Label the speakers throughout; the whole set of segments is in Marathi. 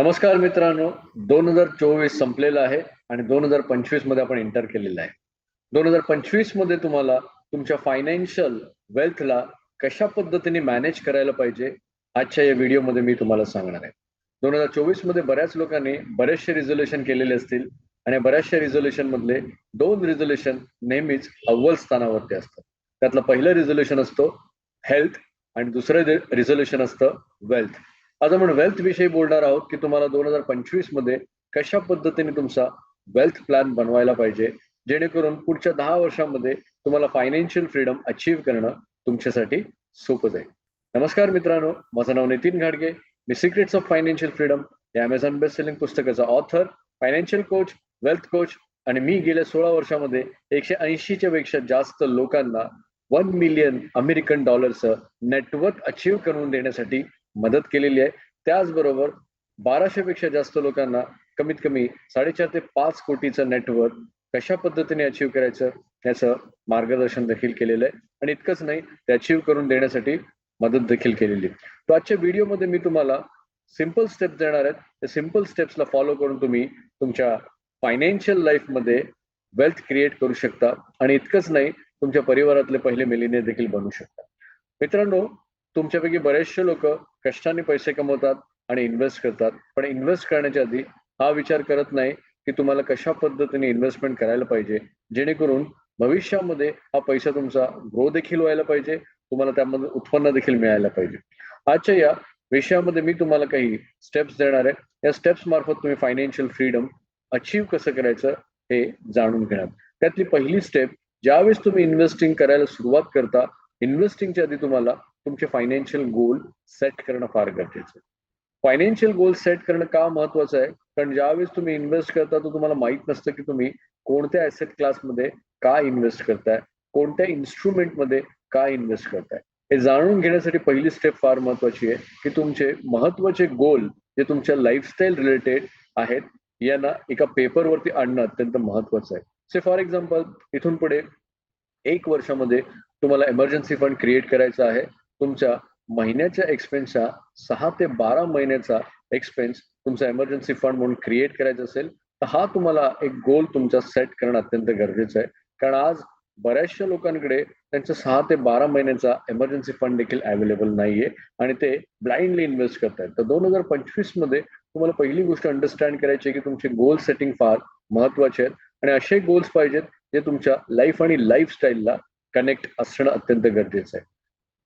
Speaker 1: नमस्कार मित्रांनो दोन हजार चोवीस संपलेला आहे आणि दोन हजार पंचवीसमध्ये आपण एंटर केलेला आहे. दोन हजार पंचवीसमध्ये तुम्हाला तुमच्या फायनान्शियल वेल्थला कशा पद्धतीने मॅनेज करायला पाहिजे आजच्या या व्हिडिओमध्ये मी तुम्हाला सांगणार आहे. दोन हजार चोवीसमध्ये बऱ्याच लोकांनी बरेचसे रिझोल्युशन केलेले असतील आणि बऱ्याचशा रिझोल्युशन मधले दोन रिझोल्युशन नेहमीच अव्वल स्थानावरती असतात. त्यातलं पहिलं रिझोल्युशन असतो हेल्थ आणि दुसरं रिझोल्युशन असतं वेल्थ आज आपण वेल्थ विषयी बोलणार आहोत की तुम्हाला दोन हजार पंचवीसमध्ये कशा पद्धतीने तुमचा वेल्थ प्लॅन बनवायला पाहिजे? जेणेकरून पुढच्या दहा वर्षांमध्ये तुम्हाला फायनान्शियल फ्रीडम अचीव्ह करणं तुमच्यासाठी सोपं जाईल. नमस्कार मित्रांनो माझं नाव नितीन घाडगे. मी सिक्रेट्स ऑफ फायनान्शियल फ्रीडम या अमेझॉन बेस्ट सेलिंग पुस्तकाचा author financial coach wealth coach आणि मी गेल्या सोळा वर्षामध्ये एकशे ऐंशीच्या पेक्षा जास्त लोकांना वन मिलियन अमेरिकन डॉलरचं नेटवर्क अचीव्ह करून देण्यासाठी मदत केलेली आहे. त्याचबरोबर बाराशे पेक्षा जास्त लोकांना कमीत कमी साडेचार ते पाच कोटीचं नेटवर्क कशा पद्धतीने अचीव्ह करायचं याचं मार्गदर्शन देखील केलेलं आहे. आणि इतकंच नाही ते अचीव्ह करून देण्यासाठी मदत देखील केलेली आहे. तो आजच्या व्हिडिओमध्ये मी तुम्हाला सिंपल स्टेप्स देणार आहेत त्या सिंपल स्टेप्सला फॉलो करून तुम्ही तुमच्या फायनान्शियल लाईफमध्ये वेल्थ क्रिएट करू शकता. आणि इतकंच नाही तुमच्या परिवारातले पहिले मिलिनियर देखील बनू शकता मित्रांनो तुमच्यापैकी बरेचसे लोक कष्टाने पैसे कमवतात आणि इन्व्हेस्ट करतात. पण इन्व्हेस्ट करण्याच्या आधी हा विचार करत नाही की तुम्हाला कशा पद्धतीने इन्व्हेस्टमेंट करायला पाहिजे. जेणेकरून भविष्यामध्ये हा पैसा तुमचा ग्रो देखील व्हायला पाहिजे. तुम्हाला त्यामध्ये उत्पन्न देखील मिळायला पाहिजे. आजच्या या विषयामध्ये मी तुम्हाला काही स्टेप्स देणार आहे. या स्टेप्स मार्फत तुम्ही फायनान्शियल फ्रीडम अचीव्ह कसं करायचं हे जाणून घेणार. त्यातली पहिली स्टेप ज्यावेळेस तुम्ही इन्व्हेस्टिंग करायला सुरुवात करता इन्व्हेस्टिंगच्या आधी तुम्हाला तुमचे फायनान्शियल गोल सेट करणं फार गरजेचं आहे. फायनान्शियल गोल सेट करणं का महत्वाचं आहे? कारण ज्यावेळेस तुम्ही इन्व्हेस्ट करता तर तुम्हाला माहीत नसतं की तुम्ही कोणत्या ऍसेट क्लासमध्ये का इन्व्हेस्ट करताय? कोणत्या इन्स्ट्रुमेंटमध्ये का इन्व्हेस्ट करताय? हे जाणून घेण्यासाठी पहिली स्टेप फार महत्वाची आहे की तुमचे महत्त्वाचे गोल जे तुमच्या लाईफस्टाईल रिलेटेड आहेत यांना एका पेपरवरती आणणं अत्यंत महत्वाचं आहे. से फॉर एक्झाम्पल इथून पुढे एक वर्षामध्ये तुम्हाला इमर्जन्सी फंड क्रिएट करायचा आहे. तुमच्या महिन्याच्या एक्सपेन्सचा सहा ते बारा महिन्याचा एक्सपेन्स तुमचा एमर्जन्सी फंड म्हणून क्रिएट करायचा असेल तर हा तुम्हाला एक गोल तुमचा सेट करणं अत्यंत गरजेचं आहे. कारण आज बऱ्याचशा लोकांकडे त्यांचा सहा ते बारा महिन्याचा इमर्जन्सी फंड देखील अवेलेबल नाहीये आणि ते ब्लाइंडली इन्व्हेस्ट करतायत. तर दोन हजार पंचवीसमध्ये तुम्हाला पहिली गोष्ट अंडरस्टँड करायची आहे की तुमचे गोल सेटिंग फार महत्त्वाचे आहेत. आणि असे गोल्स पाहिजेत जे तुमच्या लाईफ आणि लाईफस्टाईलला कनेक्ट असणं अत्यंत गरजेचं आहे.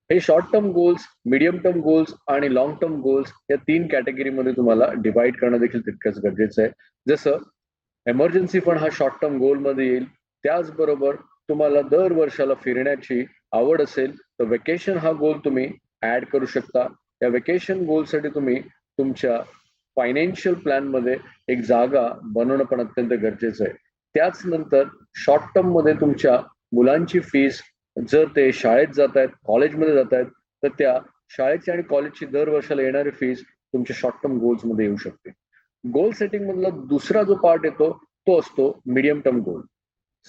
Speaker 1: हे short term goals medium term goals आणि लॉंग टर्म गोल्स या तीन कॅटेगरीमध्ये तुम्हाला डिवाइड करणं देखील तितकंच गरजेचं आहे. जसं एमर्जन्सी फंड हा शॉर्ट टर्म गोलमध्ये येईल. त्याचबरोबर तुम्हाला दर वर्षाला फिरण्याची आवड असेल तर वेकेशन हा गोल तुम्ही ऍड करू शकता. या वेकेशन गोलसाठी तुम्ही तुमच्या फायनान्शियल प्लॅनमध्ये एक जागा बनवणं पण अत्यंत गरजेचं आहे. त्याच नंतर शॉर्ट टर्ममध्ये तुमच्या मुलांची फीस जर ते शाळेत जात आहेत कॉलेजमध्ये जात आहेत तर त्या शाळेची आणि कॉलेजची दर वर्षाला येणारी फीज तुमच्या शॉर्ट टर्म गोल्समध्ये येऊ शकते. गोल सेटिंग मधला दुसरा जो पार्ट येतो तो असतो medium term goal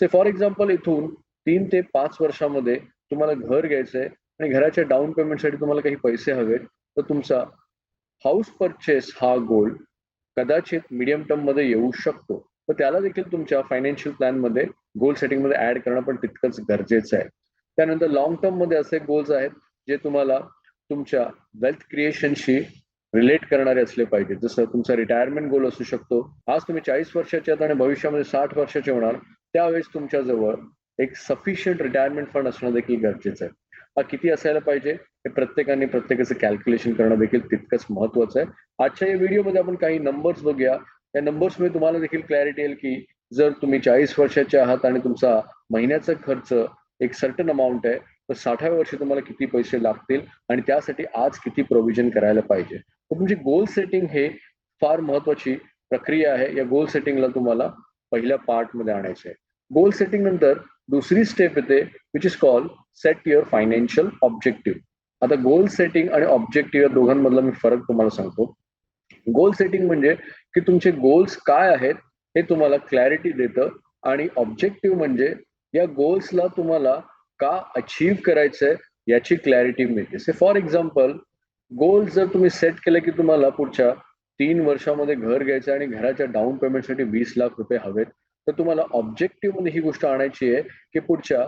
Speaker 1: say for example इथून तीन ते पाच वर्षामध्ये तुम्हाला घर घ्यायचंय आणि घराच्या डाऊन पेमेंटसाठी तुम्हाला काही पैसे हवेत तर तुमचा हाऊस परचेस हा गोल कदाचित मीडियम टर्ममध्ये येऊ शकतो. तर त्याला देखील तुमच्या फायनान्शियल प्लॅनमध्ये गोल सेटिंगमध्ये ऍड करणं पण तितकंच गरजेचं आहे. त्यानंतर लॉंग टर्ममध्ये असे गोल्स आहेत जे तुम्हाला तुमच्या वेल्थ क्रिएशनशी रिलेट करणारे असले पाहिजे. जसं तुमचा रिटायरमेंट गोल असू शकतो. आज तुम्ही चाळीस वर्षाचे आहात आणि भविष्यामध्ये साठ वर्षाचे होणार त्यावेळेस तुमच्याजवळ एक सफिशियंट रिटायरमेंट फंड असणं देखील गरजेचं आहे. हा किती असायला पाहिजे? हे प्रत्येकाने प्रत्येकाचं कॅल्क्युलेशन करणं देखील तितकंच महत्वाचं आहे. आजच्या या व्हिडिओमध्ये आपण काही नंबर्स बघूया. या नंबर्समध्ये तुम्हाला देखील क्लॅरिटी येईल की जर तुम्ही चाळीस वर्षाचे आहात आणि तुमचा महिन्याचा खर्च एक सर्टन अमाऊंट आहे. तर साठाव्या वर्षी तुम्हाला किती पैसे लागतील आणि त्यासाठी आज किती प्रोव्हिजन करायला पाहिजे? तर तुमची गोल सेटिंग हे फार महत्वाची प्रक्रिया आहे. या गोल सेटिंगला तुम्हाला पहिल्या पार्टमध्ये आणायचं आहे गोल सेटिंग नंतर दुसरी स्टेप येते which is call set your financial objective आता गोल सेटिंग आणि ऑब्जेक्टिव्ह या दोघांमधला मी फरक तुम्हाला सांगतो. गोल सेटिंग म्हणजे की तुमचे गोल्स काय आहेत हे तुम्हाला क्लॅरिटी देतं आणि ऑब्जेक्टिव्ह म्हणजे या गोल्सला तुम्हाला का अचीव्ह करायचंय याची क्लॅरिटी मिळते. से फॉर एक्झाम्पल गोल जर तुम्ही सेट केलं की तुम्हाला पुढच्या तीन वर्षामध्ये घर घ्यायचं आणि घराच्या डाऊन पेमेंटसाठी वीस लाख रुपये हवेत तर तुम्हाला ऑब्जेक्टिव्हमध्ये ही गोष्ट आणायची आहे की पुढच्या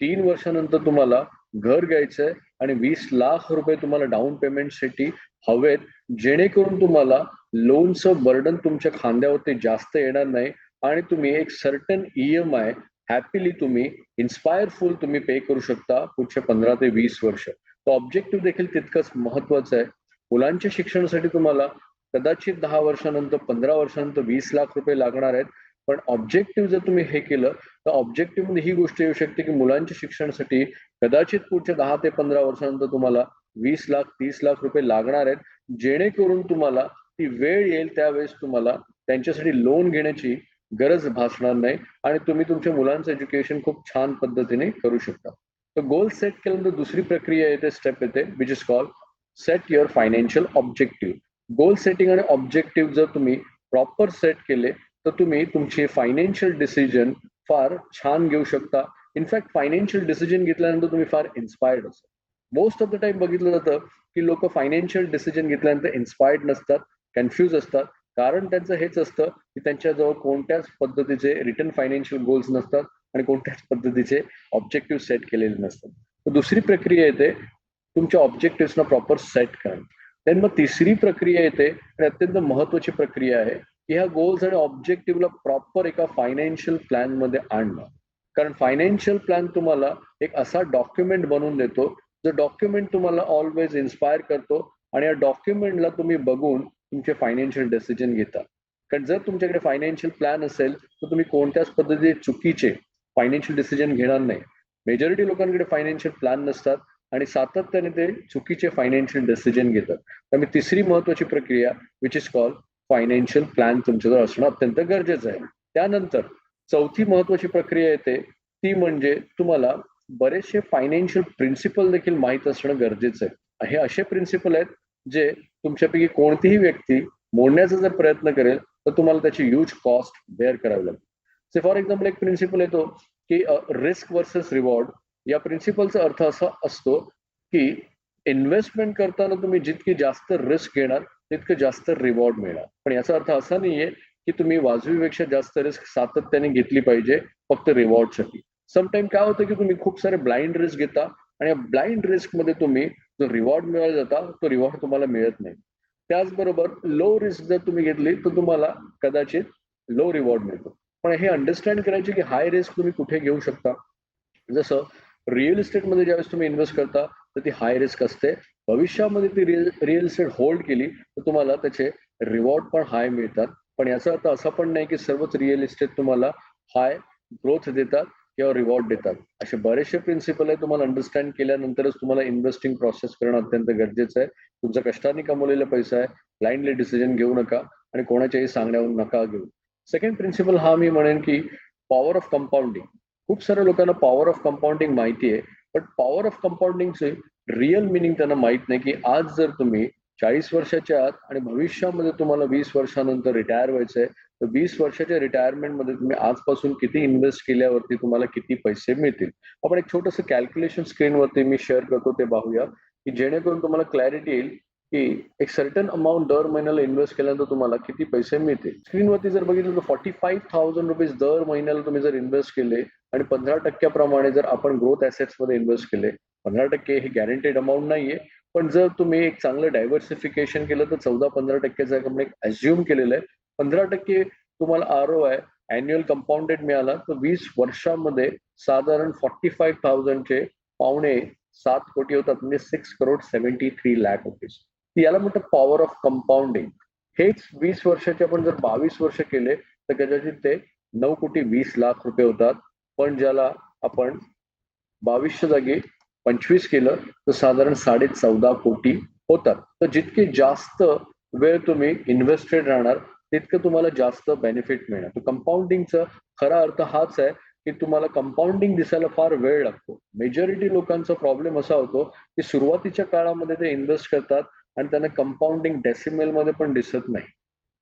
Speaker 1: तीन वर्षानंतर तुम्हाला घर घ्यायचंय आणि वीस लाख रुपये तुम्हाला डाऊन पेमेंटसाठी हवेत जेणेकरून तुम्हाला लोनचं बर्डन तुमच्या खांद्यावरती जास्त येणार नाही आणि तुम्ही एक सर्टन ईएम आय हॅपीली तुम्ही इन्स्पायरफुल तुम्ही पे करू शकता पुढच्या पंधरा ते वीस वर्ष. तो ऑब्जेक्टिव्ह देखील तितकंच महत्वाचं आहे. मुलांच्या शिक्षणासाठी तुम्हाला कदाचित दहा वर्षानंतर पंधरा वर्षानंतर वीस लाख रुपये लागणार आहेत. पण ऑब्जेक्टिव्ह जर तुम्ही हे केलं तर ऑब्जेक्टिव्हमध्ये ही गोष्ट येऊ शकते की मुलांच्या शिक्षणासाठी कदाचित पुढच्या दहा ते पंधरा वर्षानंतर तुम्हाला वीस लाख तीस लाख रुपये लागणार आहेत. जेणेकरून तुम्हाला ती वेळ येईल त्यावेळेस तुम्हाला त्यांच्यासाठी लोन घेण्याची गरज भासणार नाही आणि तुम्ही तुमच्या मुलांचं एज्युकेशन खूप छान पद्धतीने करू शकता. तर गोल सेट केल्यानंतर दुसरी प्रक्रिया येते स्टेप येते which is call set your financial objective goal setting आणि ऑब्जेक्टिव्ह जर तुम्ही प्रॉपर सेट केले तर तुम्ही तुमचे फायनान्शियल डिसिजन फार छान घेऊ शकता. इनफॅक्ट फायनान्शियल डिसिजन घेतल्यानंतर तुम्ही फार इन्स्पायर्ड असाल. मोस्ट ऑफ द टाइम बघितलं जातं की लोक फायनान्शियल डिसिजन घेतल्यानंतर इन्स्पायर्ड नसतात कन्फ्युज असतात. कारण त्यांचं हेच असतं की त्यांच्याजवळ कोणत्याच पद्धतीचे रिटर्न फायनान्शियल गोल्स नसतात आणि कोणत्याच पद्धतीचे ऑब्जेक्टिव्ह सेट केलेले नसतात. तर दुसरी प्रक्रिया येते तुमच्या ऑब्जेक्टिव्हना प्रॉपर सेट करणं. देन मग तिसरी प्रक्रिया येते आणि अत्यंत महत्वाची प्रक्रिया आहे की ह्या गोल्स आणि ऑब्जेक्टिव्हला प्रॉपर एका फायनान्शियल प्लॅनमध्ये आणणं. कारण फायनान्शियल प्लॅन तुम्हाला एक असा डॉक्युमेंट बनवून देतो जो डॉक्युमेंट तुम्हाला ऑलवेज इन्स्पायर करतो आणि या डॉक्युमेंटला तुम्ही बघून तुमचे फायनान्शियल डिसिजन घेता कारण जर तुमच्याकडे फायनान्शियल प्लॅन असेल तर तुम्ही कोणत्याच पद्धतीचे चुकीचे फायनान्शियल डिसिजन घेणार नाही. मेजॉरिटी लोकांकडे फायनान्शियल प्लॅन नसतात आणि सातत्याने ते चुकीचे फायनान्शियल डिसिजन घेतात. त्यामुळे तिसरी महत्वाची प्रक्रिया which is call financial plan तुमच्याजवळ असणं अत्यंत गरजेचं आहे. त्यानंतर चौथी महत्वाची प्रक्रिया येते ती म्हणजे तुम्हाला बरेचसे फायनान्शियल प्रिन्सिपल देखील माहीत असणं गरजेचं आहे. हे असे प्रिन्सिपल आहेत जे तुमच्यापैकी कोणतीही व्यक्ती मोडण्याचा जर प्रयत्न करेल तर तुम्हाला त्याची ह्यूज कॉस्ट बेअर करावी लागेल. से फॉर एक्झाम्पल एक प्रिन्सिपल येतो की रिस्क वर्सेस रिवॉर्ड या प्रिन्सिपलचा अर्थ असा असतो की इन्व्हेस्टमेंट करताना तुम्ही जितकी जास्त रिस्क घेणार तितकं जास्त रिवॉर्ड मिळणार. पण याचा अर्थ असा नाहीये की तुम्ही वाजवीपेक्षा जास्त रिस्क सातत्याने घेतली पाहिजे फक्त रिवॉर्डसाठी समटाईम काय होतं की तुम्ही खूप सारे ब्लाइंड रिस्क घेता आणि या ब्लाइंड रिस्कमध्ये तुम्ही जो रिवॉर्ड मिळाला जाता तो रिवॉर्ड तुम्हाला मिळत नाही. त्याचबरोबर लो रिस्क जर तुम्ही घेतली तर तुम्हाला कदाचित लो रिवॉर्ड मिळतो. पण हे अंडरस्टँड करायचे की हाय रिस्क तुम्ही कुठे घेऊ शकता? जसं रिअल इस्टेटमध्ये ज्यावेळेस तुम्ही इन्व्हेस्ट करता तर ती हाय रिस्क असते. भविष्यामध्ये ती रिअल रिअल इस्टेट होल्ड केली तर तुम्हाला त्याचे रिवॉर्ड पण हाय मिळतात. पण याचा अर्थ असा पण नाही की सर्वच रिअल इस्टेट तुम्हाला हाय ग्रोथ देतात. किंवा रिवॉर्ड देतात. असे बरेचसे प्रिन्सिपल आहे तुम्हाला अंडरस्टँड केल्यानंतरच तुम्हाला इन्व्हेस्टिंग प्रोसेस करणं अत्यंत गरजेचं आहे. तुमचा कष्टाने कमवलेला पैसा आहे. ब्लाइंडली डिसिजन घेऊ नका आणि कोणाच्याही सांगण्यावरून नका घेऊ. सेकंड प्रिन्सिपल हा मी म्हणेन की पॉवर ऑफ कंपाऊंडिंग खूप साऱ्या लोकांना पॉवर ऑफ कंपाऊंडिंग माहिती आहे. पण पॉवर ऑफ कंपाऊंडिंगचे रिअल मिनिंग त्यांना माहीत नाही की आज जर तुम्ही चाळीस वर्षाच्या आत आणि भविष्यामध्ये तुम्हाला वीस वर्षानंतर रिटायर व्हायचंय तर वीस वर्षाच्या रिटायरमेंटमध्ये तुम्ही आजपासून किती इन्व्हेस्ट केल्यावरती तुम्हाला किती पैसे मिळतील? आपण एक छोटंसं कॅल्क्युलेशन स्क्रीनवरती मी शेअर करतो ते पाहूया. की जेणेकरून तुम्हाला क्लॅरिटी येईल की एक सर्टन अमाऊंट दर महिन्याला इन्व्हेस्ट केल्यानंतर तुम्हाला किती पैसे मिळतील? स्क्रीनवरती जर बघितलं तर फॉर्टी फाईव्ह थाउजंड रुपीज दर महिन्याला तुम्ही जर इन्व्हेस्ट केले आणि पंधरा टक्क्याप्रमाणे जर आपण ग्रोथ ऍसेट्समध्ये इन्व्हेस्ट केले पंधरा टक्के हे गॅरंटेड अमाऊंट नाहीये. पण जर तुम्ही एक चांगलं डायव्हर्सिफिकेशन केलं तर चौदा पंधरा टक्केचा आपण एक अज्युम केलेलं आहे. पंधरा टक्के तुम्हाला आर ओ आहे अॅन्युअल कंपाऊंडेड मिळाला तर वीस वर्षामध्ये साधारण फॉर्टी फाईव्ह थाउजंडचे पावणे सात कोटी होतात म्हणजे six crore seventy three lakh rupees याला म्हणतात पॉवर ऑफ कंपाऊंडिंग हेच वीस वर्षाचे आपण जर बावीस वर्ष केले तर कदाचित ते नऊ कोटी वीस लाख रुपये होतात. पण ज्याला आपण बावीसच्या जागी पंचवीस केलं तर साधारण साडे चौदा कोटी होतात. तर जितके जास्त वेळ तुम्ही इन्व्हेस्टेड राहणार तितकं तुम्हाला जास्त बेनिफिट मिळणार. तर कंपाऊंडिंगचा खरा अर्थ हाच आहे की तुम्हाला कंपाऊंडिंग दिसायला फार वेळ लागतो. मेजॉरिटी लोकांचा प्रॉब्लेम असा होतो की सुरुवातीच्या काळामध्ये ते इन्व्हेस्ट करतात आणि त्यांना कंपाऊंडिंग डेसिमेलमध्ये पण दिसत नाही.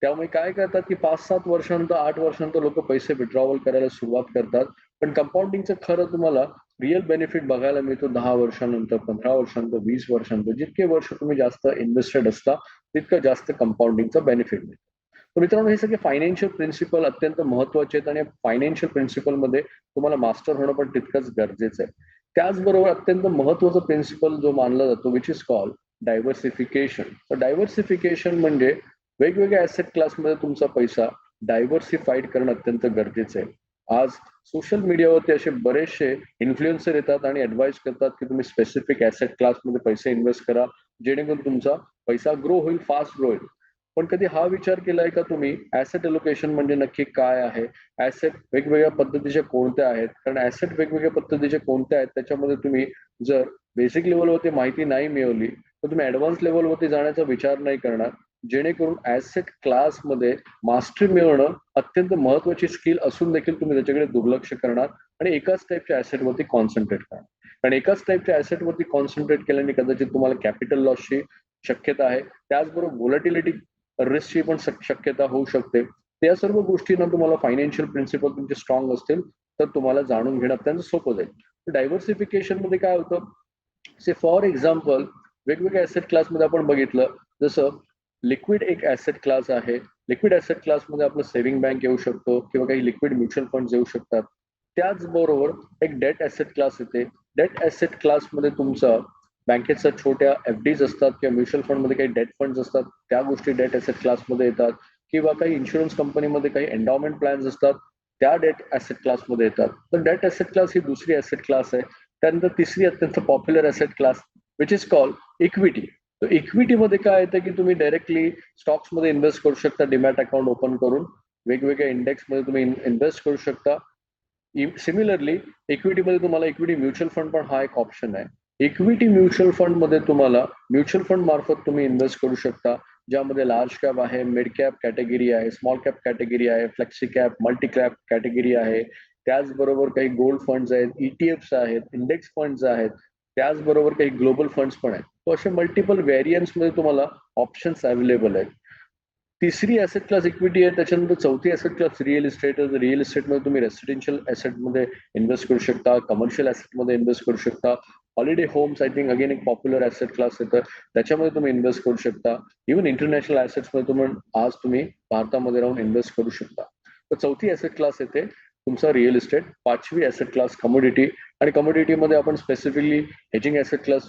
Speaker 1: त्यामुळे काय करतात की पाच सात वर्षानंतर आठ वर्षानंतर लोक पैसे विड्रॉवल करायला सुरुवात करतात. पण कंपाऊंडिंगचं खरं तुम्हाला रिअल बेनिफिट बघायला मिळतो दहा वर्षानंतर पंधरा वर्षानंतर वीस वर्षानंतर. जितके वर्ष तुम्ही जास्त इन्व्हेस्टेड असता तितकं जास्त कंपाऊंडिंगचा बेनिफिट मिळतो. तर मित्रांनो हे सगळे फायनान्शियल प्रिन्सिपल अत्यंत महत्त्वाचे आहेत आणि फायनान्शियल प्रिन्सिपलमध्ये तुम्हाला मास्टर होणं पण तितकंच गरजेचं आहे. त्याचबरोबर अत्यंत महत्त्वाचा प्रिन्सिपल जो मानला जातो विच इज कॉल डायव्हर्सिफिकेशन तर डायव्हर्सिफिकेशन म्हणजे वेगवेगळ्या ऍसेट क्लासमध्ये तुमचा पैसा डायव्हर्सिफाईड करणं अत्यंत गरजेचं आहे. आज सोशल मीडियावरती असे बरेचसे इन्फ्लुएन्सर येतात आणि ऍडवाइस करतात की तुम्ही स्पेसिफिक ऍसेट क्लासमध्ये पैसे इन्व्हेस्ट करा जेणेकरून तुमचा पैसा ग्रो होईल फास्ट ग्रो होईल. पण कधी हा विचार केलाय का तुम्ही? ऍसेट एलोकेशन म्हणजे नक्की काय आहे? ऍसेट वेगवेगळ्या पद्धतीचे कोणत्या आहेत? कारण ऍसेट वेगवेगळ्या पद्धतीचे कोणत्या आहेत? त्याच्यामध्ये तुम्ही जर बेसिक लेवलवरती माहिती नाही मिळवली तर तुम्ही ऍडव्हान्स लेवलवरती जाण्याचा विचार नाही करणार. जेणेकरून ऍसेट क्लासमध्ये मास्टरी मिळवणं अत्यंत महत्वाची स्किल असून देखील तुम्ही त्याच्याकडे दुर्लक्ष करणार आणि एकाच टाईपच्या ऍसेटवरती कॉन्सन्ट्रेट करणार. कारण एकाच टाईपच्या ऍसेटवरती कॉन्सन्ट्रेट केल्याने कदाचित तुम्हाला कॅपिटल लॉसची शक्यता आहे. त्याचबरोबर व्होलॅटिलिटी रिस्कची पण शक्यता होऊ शकते. त्या सर्व गोष्टींना तुम्हाला फायनान्शियल प्रिन्सिपल तुमचे स्ट्रॉंग असतील तर तुम्हाला जाणून घेणं अत्यंत सोपं जाईल. डायव्हर्सिफिकेशनमध्ये काय होतं? से फॉर एक्झाम्पल वेगवेगळ्या ऍसेट क्लासमध्ये आपण बघितलं जसं लिक्विड एक ऍसेट क्लास आहे. लिक्विड ऍसेट क्लासमध्ये आपलं सेव्हिंग बँक येऊ शकतो किंवा काही लिक्विड म्युच्युअल फंड येऊ शकतात. त्याचबरोबर एक डेट ऍसेट क्लास येते. डेट ऍसेट क्लासमध्ये तुमचा बँकेच्या छोट्या एफ डीज असतात किंवा म्युच्युअल फंडमध्ये काही डेट फंड असतात. त्या गोष्टी डेट ऍसेट क्लासमध्ये येतात. किंवा काही इन्शुरन्स कंपनीमध्ये काही एन्डॉमेंट प्लॅन्स असतात. त्या डेट ऍसेट क्लासमध्ये येतात. तर डेट ऍसेट क्लास ही दुसरी ऍसेट क्लास आहे. त्यानंतर तिसरी अत्यंत popular asset class which is call equity तर इक्विटीमध्ये काय येतं की तुम्ही डायरेक्टली स्टॉक्समध्ये इन्व्हेस्ट करू शकता डिमॅट अकाउंट ओपन करून. वेगवेगळ्या इंडेक्समध्ये तुम्ही इन्व्हेस्ट करू शकता. सिमिलरली इक्विटीमध्ये तुम्हाला इक्विटी म्युच्युअल फंड पण हा एक ऑप्शन आहे. इक्विटी म्युच्युअल फंडमध्ये तुम्हाला म्युच्युअल फंड मार्फत तुम्ही इन्व्हेस्ट करू शकता ज्यामध्ये लार्ज कॅप आहे मिड कॅप कॅटेगरी आहे स्मॉल कॅप कॅटेगरी आहे flexi cap multi cap category आहे. त्याचबरोबर काही गोल्ड फंड्स आहेत ईटीएफ्स आहेत इंडेक्स फंड्स आहेत. त्याचबरोबर काही ग्लोबल फंड्स पण आहेत. तो असे मल्टिपल व्हेरियन्समध्ये तुम्हाला ऑप्शन्स अवेलेबल आहेत. तिसरी ऍसेट क्लास इक्विटी आहे. त्याच्यानंतर चौथी asset class real estate real इस्टेटमध्ये तुम्ही रेसिडेन्शियल ऍसेटमध्ये इन्व्हेस्ट करू शकता. कमर्शियल ऍसेटमध्ये इन्व्हेस्ट करू शकता. Holiday homes I think again एक पॉप्युलर ऍसेट क्लास येतं त्याच्यामध्ये तुम्ही इन्व्हेस्ट करू शकता. इव्हन इंटरनॅशनल ऍसेट्समध्ये तुम्ही आज तुम्ही भारतामध्ये राहून इन्व्हेस्ट करू शकता. तर चौथी ऍसेट क्लास येते तुमचा रिअल इस्टेट पाचवी ॲसेट क्लास कमोडिटी आणि कमोडिटीमध्ये आपण specifically hedging asset class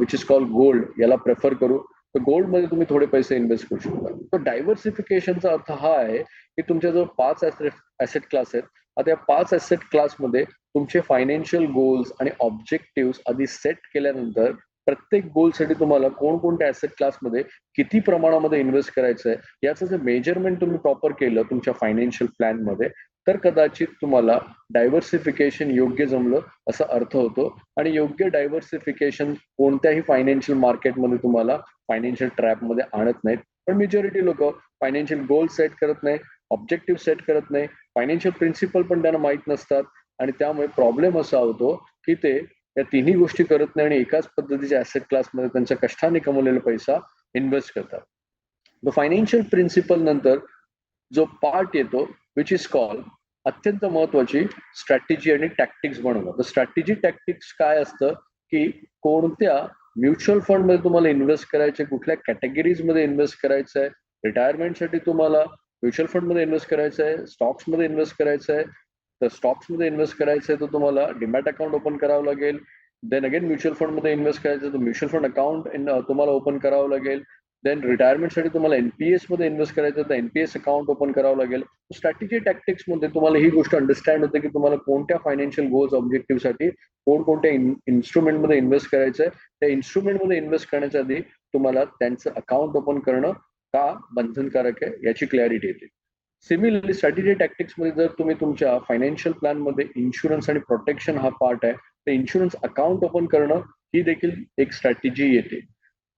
Speaker 1: which is call gold याला प्रेफर करू. तर गोल्डमध्ये तुम्ही थोडे पैसे इन्व्हेस्ट करू शकता. तर डायव्हर्सिफिकेशनचा अर्थ हा आहे की तुमच्या जो पाच ॲसेट क्लास आहेत. आता या पाच ॲसेट क्लासमध्ये तुमचे फायनान्शियल गोल्स आणि ऑब्जेक्टिव्ह आधी सेट केल्यानंतर प्रत्येक गोलसाठी तुम्हाला कोणकोणत्या ऍसेट क्लासमध्ये किती प्रमाणामध्ये इन्व्हेस्ट करायचं आहे याचं जर मेजरमेंट तुम्ही प्रॉपर केलं तुमच्या फायनान्शियल प्लॅनमध्ये तर कदाचित तुम्हाला डायव्हर्सिफिकेशन योग्य जमलं असा अर्थ होतो. आणि योग्य डायव्हर्सिफिकेशन कोणत्याही फायनान्शियल मार्केटमध्ये तुम्हाला फायनान्शियल ट्रॅपमध्ये आणत नाहीत. पण मेजॉरिटी लोक फायनान्शियल गोल सेट करत नाही ऑब्जेक्टिव्ह सेट करत नाही. फायनान्शियल प्रिन्सिपल पण त्यांना माहीत नसतात. आणि त्यामुळे प्रॉब्लेम असा होतो की ते या तिन्ही गोष्टी करत नाही आणि एकाच पद्धतीच्या ऍसेट क्लासमध्ये त्यांच्या कष्टाने कमवलेला पैसा इन्व्हेस्ट करतात. फायनान्शियल प्रिन्सिपल नंतर जो पार्ट येतो विच इज कॉल अत्यंत महत्वाची स्ट्रॅटेजी आणि टॅक्टिक्स बनवणं तर स्ट्रॅटेजी टॅक्टिक्स काय असतं? की कोणत्या म्युच्युअल फंडमध्ये तुम्हाला इन्व्हेस्ट करायचे कुठल्या कॅटेगरीजमध्ये इन्व्हेस्ट करायचं आहे रिटायरमेंटसाठी तुम्हाला म्युच्युअल फंडमध्ये इन्व्हेस्ट करायचं आहे स्टॉक्समध्ये इन्व्हेस्ट करायचं आहे. तर स्टॉक्समध्ये इन्व्हेस्ट करायचं आहे तर तुम्हाला डिमॅट अकाउंट ओपन करावं लागेल. देन अगेन म्युच्युअल फंडमध्ये इन्व्हेस्ट करायचं तर म्युच्युअल फंड अकाउंट तुम्हाला ओपन करावं लागेल. देन रिटायरमेंटसाठी तुम्हाला एनपीएसमध्ये इन्व्हेस्ट करायचं तर एनपीएस अकाउंट ओपन करावं लागेल. स्ट्रॅटेजी टॅक्टिक्समध्ये तुम्हाला ही गोष्ट अंडरस्टँड होते की तुम्हाला कोणत्या फायनान्शियल गोल्स ऑब्जेक्टिव्हसाठी कोणकोणत्या इन्स्ट्रुमेंटमध्ये इन्व्हेस्ट करायचं आहे त्या इन्स्ट्रुमेंटमध्ये इन्व्हेस्ट करण्याच्या आधी तुम्हाला त्यांचं अकाउंट ओपन करणं का बंधनकारक आहे याची क्लॅरिटी येते. सिमिलरली स्ट्रॅटेजी टॅक्टिक्समध्ये जर तुम्ही तुमच्या फायनान्शियल प्लॅनमध्ये इन्शुरन्स आणि प्रोटेक्शन हा पार्ट आहे तर इन्शुरन्स अकाउंट ओपन करणं ही देखील एक स्ट्रॅटेजी येते.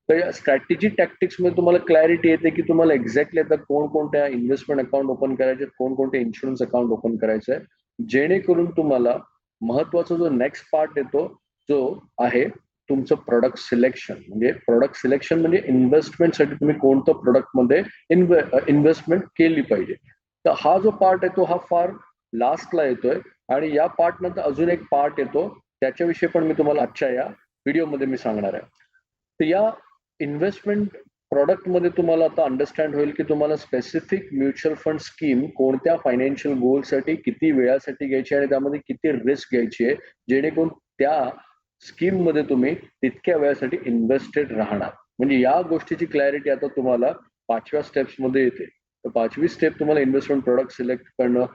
Speaker 1: तर या स्ट्रॅटेजी टॅक्टिक्समध्ये तुम्हाला क्लॅरिटी येते की तुम्हाला एक्झॅक्टली आता कोणकोणत्या इन्व्हेस्टमेंट अकाउंट ओपन करायचे कोणकोणते इन्शुरन्स अकाउंट ओपन करायचं आहे जेणेकरून तुम्हाला महत्त्वाचा जो नेक्स्ट पार्ट येतो जो आहे तुमचं प्रोडक्ट सिलेक्शन म्हणजे प्रोडक्ट सिलेक्शन म्हणजे इन्व्हेस्टमेंटसाठी तुम्ही कोणतं प्रोडक्टमध्ये मध्ये इन्व्हेस्टमेंट केली पाहिजे. तर हा जो पार्ट आहे तो हा फार लास्टला येतोय. आणि या पार्ट नंतर अजून एक पार्ट येतो त्याच्याविषयी पण मी तुम्हाला आजच्या या व्हिडिओमध्ये मी सांगणार आहे. तर या इन्व्हेस्टमेंट प्रॉडक्टमध्ये तुम्हाला आता अंडरस्टँड होईल की तुम्हाला स्पेसिफिक म्युच्युअल फंड स्कीम कोणत्या फायनान्शियल गोलसाठी किती वेळासाठी घ्यायची आणि त्यामध्ये किती रिस्क घ्यायची आहे जेणेकरून त्या स्कीममध्ये तुम्ही तितक्या वेळासाठी इन्व्हेस्टेड राहणार. म्हणजे या गोष्टीची क्लॅरिटी आता तुम्हाला पाचव्या स्टेप्समध्ये येते. तर पाचवी स्टेप तुम्हाला इन्व्हेस्टमेंट प्रोडक्ट सिलेक्ट करणं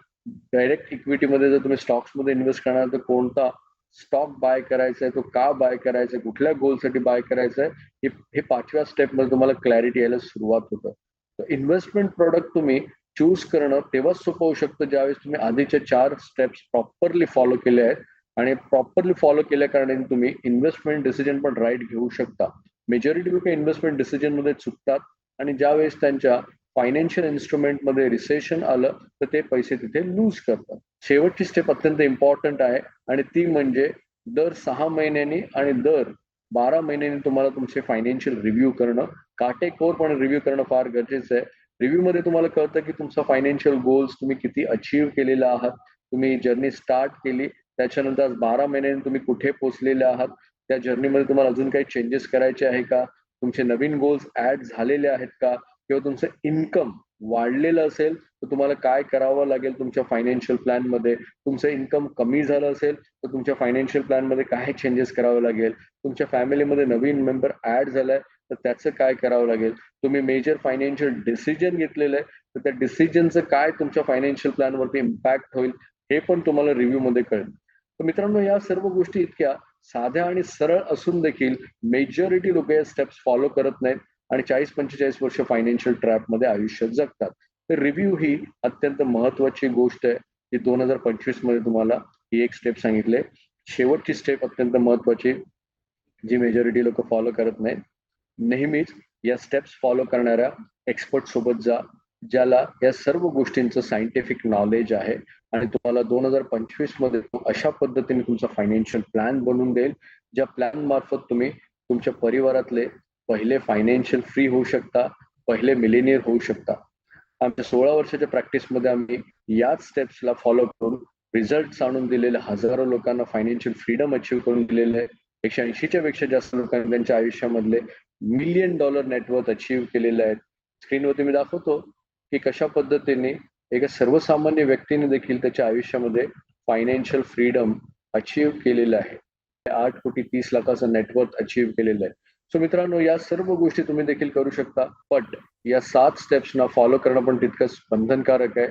Speaker 1: डायरेक्ट इक्विटीमध्ये जर तुम्ही स्टॉक्समध्ये इन्व्हेस्ट करणार तर कोणता स्टॉक बाय करायचा आहे तो का बाय करायचा आहे कुठल्या गोलसाठी बाय करायचा आहे हे हे पाचव्या स्टेपमध्ये तुम्हाला क्लॅरिटी यायला सुरुवात होतं. तर इन्व्हेस्टमेंट प्रोडक्ट तुम्ही चूज करणं तेव्हाच सोपं होऊ शकतं ज्यावेळेस तुम्ही आधीच्या चार स्टेप्स प्रॉपरली फॉलो केले आहेत. आणि प्रॉपरली फॉलो केल्या कारणाने तुम्ही इन्व्हेस्टमेंट डिसिजन पण राईट घेऊ शकता. मेजॉरिटी लोक इन्व्हेस्टमेंट डिसिजनमध्ये चुकतात. आणि ज्यावेळेस त्यांच्या फायनान्शियल इन्स्ट्रुमेंटमध्ये रिसेशन आलं तर ते पैसे तिथे लूज करतात. शेवटची स्टेप अत्यंत इम्पॉर्टंट आहे आणि ती म्हणजे दर सहा महिन्यांनी आणि दर बारा महिन्यांनी तुम्हाला तुमचे फायनान्शियल रिव्ह्यू करणं. काटेकोरपणे रिव्ह्यू करणं फार गरजेचं आहे. रिव्ह्यू मध्ये तुम्हाला कळतं की तुमचा फायनान्शियल गोल्स तुम्ही किती अचीव्ह केलेला आहात. तुम्ही जर्नी स्टार्ट केली त्याच्यानंतर आज बारा महिन्यांनी तुम्ही कुठे पोचलेले आहात? त्या जर्नीमध्ये तुम्हाला अजून काही चेंजेस करायचे आहे का? तुमचे नवीन गोल्स ऍड झालेले आहेत का? किंवा तुमचं इन्कम वाढलेलं असेल तर तुम्हाला काय करावं लागेल तुमच्या फायनान्शियल प्लॅनमध्ये तुमचं इन्कम कमी झालं असेल तर तुमच्या फायनान्शियल प्लॅनमध्ये काय चेंजेस करावं लागेल? तुमच्या फॅमिलीमध्ये नवीन मेंबर ऍड झालाय तर त्याचं काय करावं लागेल? तुम्ही मेजर फायनान्शियल डिसिजन घेतलेलं आहे तर त्या डिसिजनचं काय तुमच्या फायनान्शियल प्लॅनवरती इम्पॅक्ट होईल हे पण तुम्हाला रिव्ह्यूमध्ये कळेल. तर मित्रांनो या सर्व गोष्टी इतक्या साध्या आणि सरळ असून देखील मेजॉरिटी लोक या स्टेप्स फॉलो करत नाहीत. आणि चाळीस पंचेचाळीस वर्ष फायनान्शियल ट्रॅपमध्ये आयुष्य जगतात. तर रिव्ह्यू ही अत्यंत महत्वाची गोष्ट आहे. की दोन हजार पंचवीसमध्ये तुम्हाला ही एक स्टेप सांगितले. शेवटची स्टेप अत्यंत महत्वाची जी मेजॉरिटी लोक फॉलो करत नाहीत. नेहमीच या स्टेप्स फॉलो करणाऱ्या एक्सपर्ट सोबत जा ज्याला या सर्व गोष्टींचं सायंटिफिक नॉलेज आहे. आणि तुम्हाला दोन हजार पंचवीसमध्ये अशा पद्धतीने तुमचा फायनान्शियल प्लॅन बनवून देईल ज्या प्लॅन मार्फत तुम्ही तुमच्या परिवारातले पहिले फायनान्शियल फ्री होऊ शकता पहिले मिलेनियर होऊ शकता. आमच्या सोळा वर्षाच्या प्रॅक्टिसमध्ये आम्ही याच स्टेप्सला फॉलो करून रिझल्ट आणून दिलेले हजारो लोकांना फायनान्शियल फ्रीडम अचीव करून दिलेले आहे. एकशे ऐंशीच्या पेक्षा जास्त लोकांनी त्यांच्या आयुष्यामधले मिलियन डॉलर नेटवर्क अचीव्ह केलेले आहेत. स्क्रीनवरती मी दाखवतो की कशा पद्धतीने एका सर्वसामान्य व्यक्तीने देखील त्याच्या आयुष्यामध्ये फायनान्शियल फ्रीडम अचीव्ह केलेलं आहे. आठ कोटी तीस लाखाचं नेटवर्क अचीव्ह केलेलं आहे. सो मित्रांनो या सर्व गोष्टी तुम्ही देखील करू शकता बट या सात स्टेप्सना फॉलो करणं पण तितकंच बंधनकारक आहे.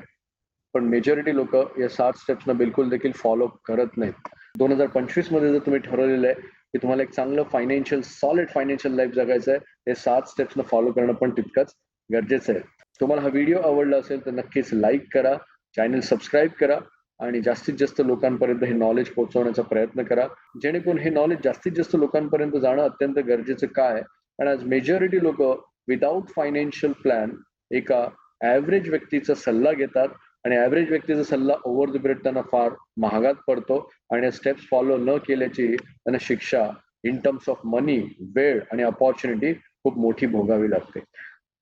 Speaker 1: पण मेजॉरिटी लोक या सात स्टेप्सना बिलकुल देखील फॉलो करत नाहीत. दोन हजार पंचवीसमध्ये जर तुम्ही ठरवलेलं आहे की तुम्हाला एक चांगलं फायनान्शियल सॉलिड फायनान्शियल लाईफ जगायचं आहे हे सात स्टेप्सना फॉलो करणं पण तितकंच गरजेचं आहे. तुम्हाला हा व्हिडिओ आवडला असेल तर नक्कीच लाईक करा चॅनल सबस्क्राईब करा आणि जास्तीत जास्त लोकांपर्यंत हे नॉलेज पोहोचवण्याचा प्रयत्न करा. जेणेकरून हे नॉलेज जास्तीत जास्त लोकांपर्यंत जाणं अत्यंत गरजेचं काय आणि आज मेजॉरिटी लोक विदाऊट फायनान्शियल प्लॅन एका ऍव्हरेज व्यक्तीचा सल्ला घेतात आणि ऍव्हरेज व्यक्तीचा सल्ला ओव्हर द पिरियड त्यांना फार महागात पडतो आणि स्टेप्स फॉलो न केल्याची त्यांना शिक्षा इन टर्म्स ऑफ मनी वेळ आणि अपॉर्च्युनिटी खूप मोठी भोगावी लागते.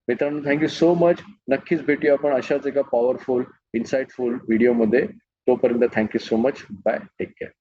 Speaker 1: मित्रांनो थँक्यू सो मच नक्कीच भेटूया आपण अशाच एका पॉवरफुल इन्साइटफुल व्हिडिओमध्ये So, Parinda, thank you so much. Bye. Take care.